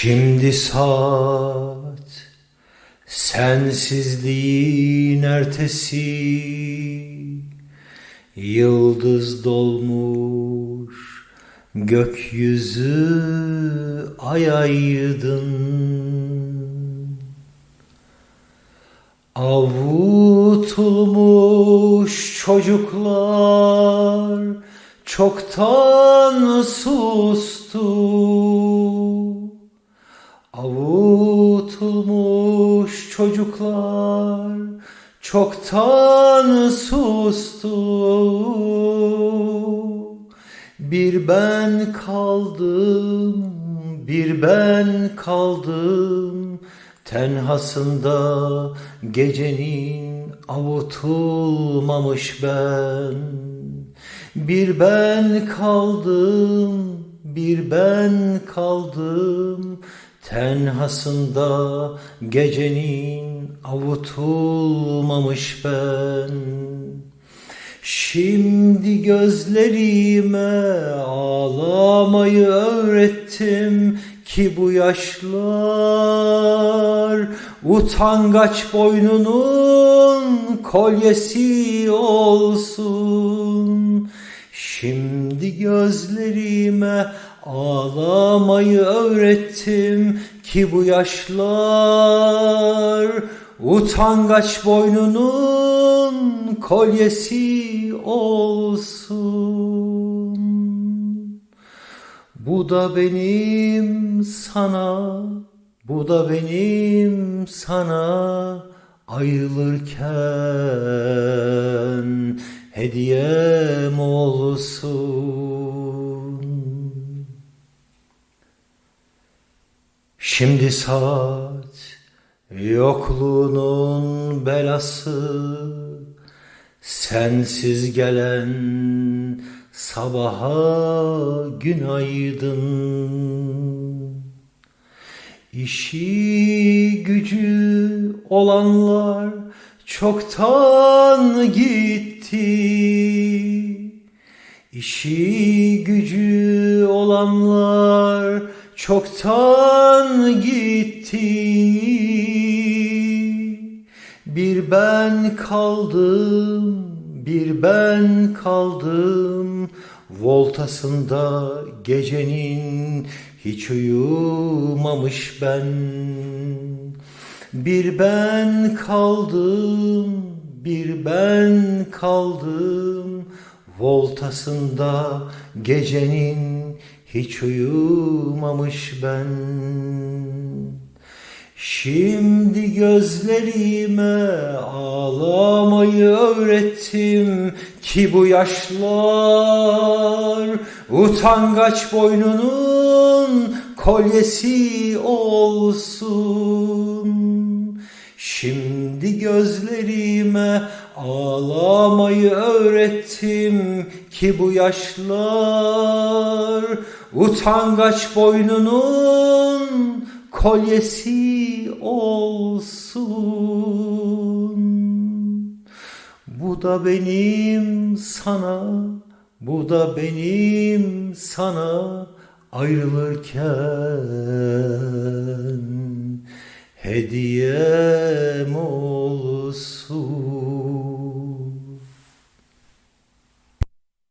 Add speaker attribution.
Speaker 1: Şimdi saat sensizliğin ertesi. Yıldız dolmuş gökyüzü ay aydın. Avutulmuş çocuklar çoktan sustu çocuklar çoktan sustu. Bir ben kaldım, bir ben kaldım. Tenhasında gecenin avutulmamış ben. Bir ben kaldım, bir ben kaldım Tenhasında gecenin avutulmamış ben Şimdi gözlerime ağlamayı öğrettim ki bu yaşlar utangaç boynunun kolyesi olsun. Şimdi gözlerime ağlamayı öğrettim ki bu yaşlar utangaç boynunun kolyesi olsun. Bu da benim sana, bu da benim sana ayrılırken hediyem olsun. Şimdi saat yokluğunun belası sensiz gelen sabaha günaydın. İşi gücü olanlar çoktan gitti. İşi gücü olanlar çoktan gitti. Bir ben kaldım, bir ben kaldım. Voltasında gecenin hiç uyumamış ben. Bir ben kaldım, bir ben kaldım. Voltasında gecenin hiç uyumamış ben. Şimdi gözlerime ağlamayı öğrettim ki bu yaşlar utangaç boynunun kolyesi olsun. Şimdi gözlerime ağlamayı öğrettim ki bu yaşlar utangaç boynunun kolyesi olsun. Bu da benim sana, bu da benim sana ayrılırken hediyem olsun.